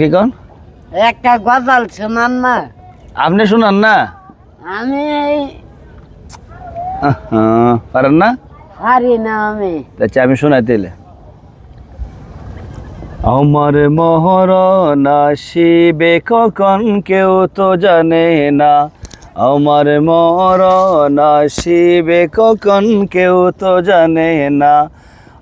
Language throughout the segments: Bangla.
কি কন? একটা গজাল শোনান না। আপনি শুনান না? আমি পারেন না? পারি না আমি। আচ্ছা আমি শোনাই দিলে আমার কখন কেউ তো জানে না। আমার মরণ আসিবে কখন কেউ তো জানে না।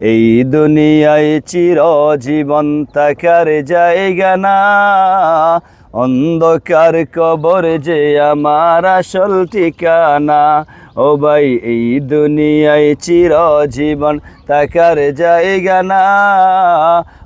এই দুনিয়ায় চির জীবন থাকার জায়গা না। অন্ধকার কবর যে আমার আসল ঠিকানা। ও ভাই, এই দুনিয়ায় চির জীবন থাকার জায়গা না।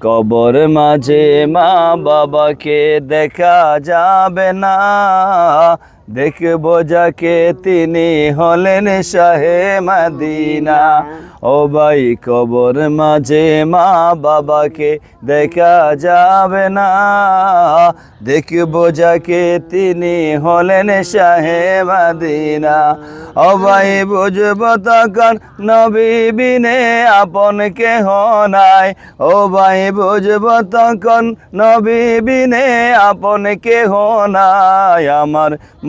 কবর মাঝে মা বাবাকে দেখা যাবে না। দেখব যাকে তিনি হলেন শাহে মাদিনা। ও ভাই, কবর মাঝে মা বাবাকে দেখা যাবে না। দেখব যাকে তিনি হলেন শাহে মাদিনা। ও ভাই, বুঝব তখন নবী বিনে আপন কেহ নাই। ও ভাই, বুঝব তখন নবী বিনে আপন কেহ নাই। আমার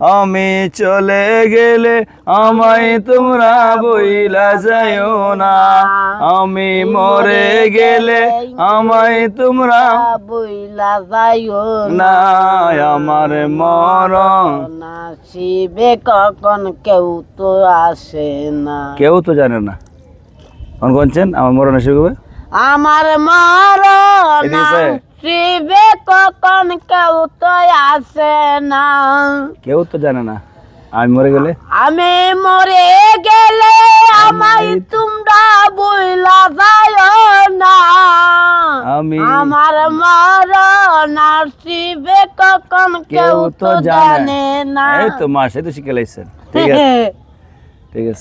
আমি চলে গেলে আমায় তোমরা বইলা যাইও না। আমি মরে গেলে আমায় তোমরা বইলা যাইও না। আমার মরণ। শিবে কখন কেউ তো আসে না। কেউ তো জানে না। কোন কোনছেন আমার মরণ আসিবে কবে? আমার মরণ শিবে কখন কেউ তো আসে না। কেউ তো জানে না। আমি মরে গেলে? আমি মরে গেলে আমায় তোমরা বইলা যাইও না। আমি আমার মরণ আসিবে কখন কেউ তো জানে। না। এই তো মাসে তো শিখে লাইছেন ঠিক আছে। ঠিক আছে।